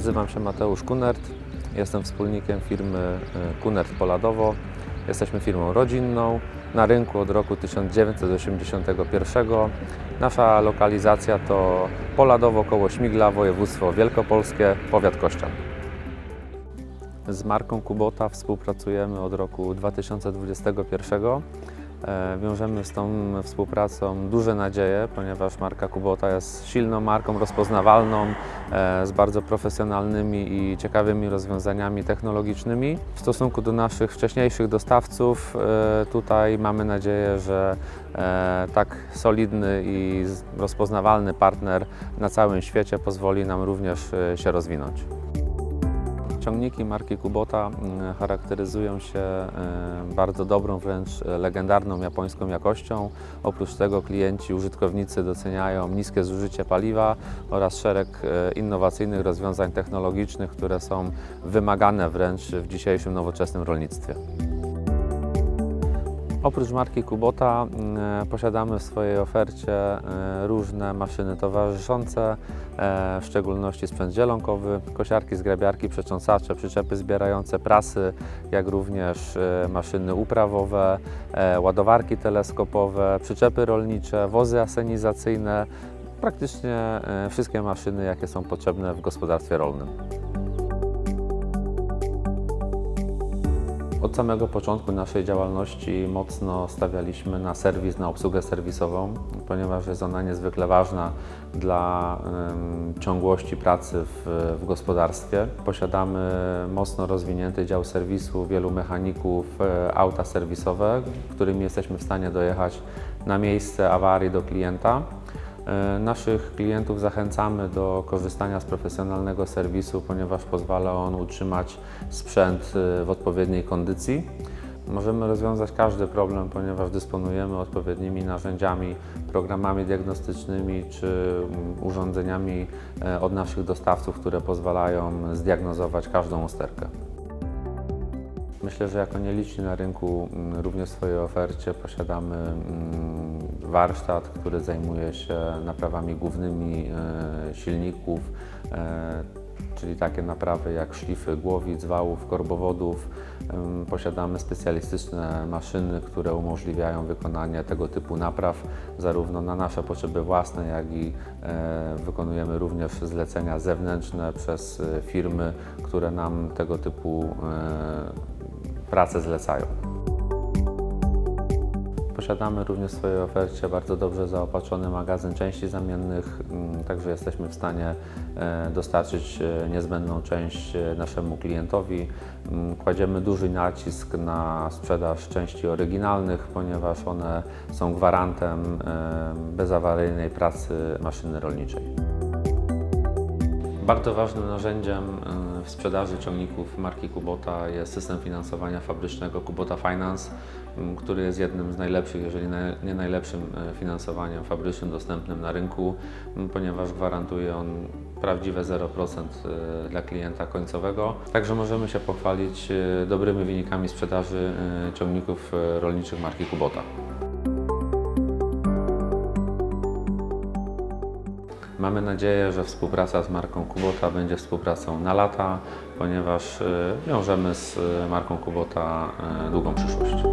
Nazywam się Mateusz Kunert. Jestem wspólnikiem firmy e, Kunert Poladowo. Jesteśmy firmą rodzinną na rynku od roku 1981. Nasza lokalizacja to Poladowo koło Śmigla, województwo wielkopolskie, powiat Kościan. Z marką Kubota współpracujemy od roku 2021. E, Wiążemy z tą współpracą duże nadzieje, ponieważ marka Kubota jest silną marką, rozpoznawalną, e, z bardzo profesjonalnymi i ciekawymi rozwiązaniami technologicznymi. W stosunku do naszych wcześniejszych dostawców, e, tutaj mamy nadzieję, że tak solidny i rozpoznawalny partner na całym świecie pozwoli nam również się rozwinąć. Ciągniki marki Kubota mm, charakteryzują się e, bardzo dobrą, wręcz legendarną japońską jakością. Oprócz tego klienci, użytkownicy doceniają niskie zużycie paliwa oraz szereg e, innowacyjnych rozwiązań technologicznych, które są wymagane wręcz w dzisiejszym nowoczesnym rolnictwie. Oprócz marki Kubota mm, posiadamy w swojej ofercie e, różne maszyny towarzyszące, e, w szczególności sprzęt zielonkowy, kosiarki, zgrabiarki, przecząsacze, przyczepy zbierające prasy, jak również e, maszyny uprawowe, ładowarki teleskopowe, przyczepy rolnicze, wozy asenizacyjne, praktycznie wszystkie maszyny, jakie są potrzebne w gospodarstwie rolnym. Od samego początku naszej działalności mocno stawialiśmy na serwis, na obsługę serwisową, ponieważ jest ona niezwykle ważna dla ciągłości pracy w, w gospodarstwie. Posiadamy mocno rozwinięty dział serwisu, wielu mechaników, e, auta serwisowe, którymi jesteśmy w stanie dojechać na miejsce awarii do klienta. E, Naszych klientów zachęcamy do korzystania z profesjonalnego serwisu, ponieważ pozwala on utrzymać sprzęt e, w odpowiedniej kondycji. Możemy rozwiązać każdy problem, ponieważ dysponujemy odpowiednimi narzędziami, programami diagnostycznymi czy mm, urządzeniami e, od naszych dostawców, które pozwalają zdiagnozować każdą usterkę. Myślę, że jako nieliczni na rynku mm, również w swojej ofercie posiadamy mm, warsztat, który zajmuje się naprawami głównymi e, silników, e, czyli takie naprawy jak szlify głowic, wałów, korbowodów. Posiadamy specjalistyczne maszyny, które umożliwiają wykonanie tego typu napraw zarówno na nasze potrzeby własne, jak i e, wykonujemy również zlecenia zewnętrzne przez firmy, które nam tego typu prace zlecają. Posiadamy również w swojej ofercie bardzo dobrze zaopatrzony magazyn części zamiennych, mm, także jesteśmy w stanie e, dostarczyć e, niezbędną część e, naszemu klientowi. Mm, Kładziemy duży nacisk na sprzedaż części oryginalnych, ponieważ one są gwarantem bezawaryjnej pracy maszyny rolniczej. Bardzo ważnym narzędziem y, w sprzedaży ciągników marki Kubota jest system finansowania fabrycznego Kubota Finance, m, który jest jednym z najlepszych, jeżeli nie najlepszym y, finansowaniem fabrycznym dostępnym na rynku, ponieważ gwarantuje on prawdziwe 0% y, dla klienta końcowego. Także możemy się pochwalić y, dobrymi wynikami sprzedaży y, ciągników y, rolniczych marki Kubota. Mamy nadzieję, że współpraca z marką Kubota będzie współpracą na lata, ponieważ y, wiążemy z y, marką Kubota y, długą przyszłość.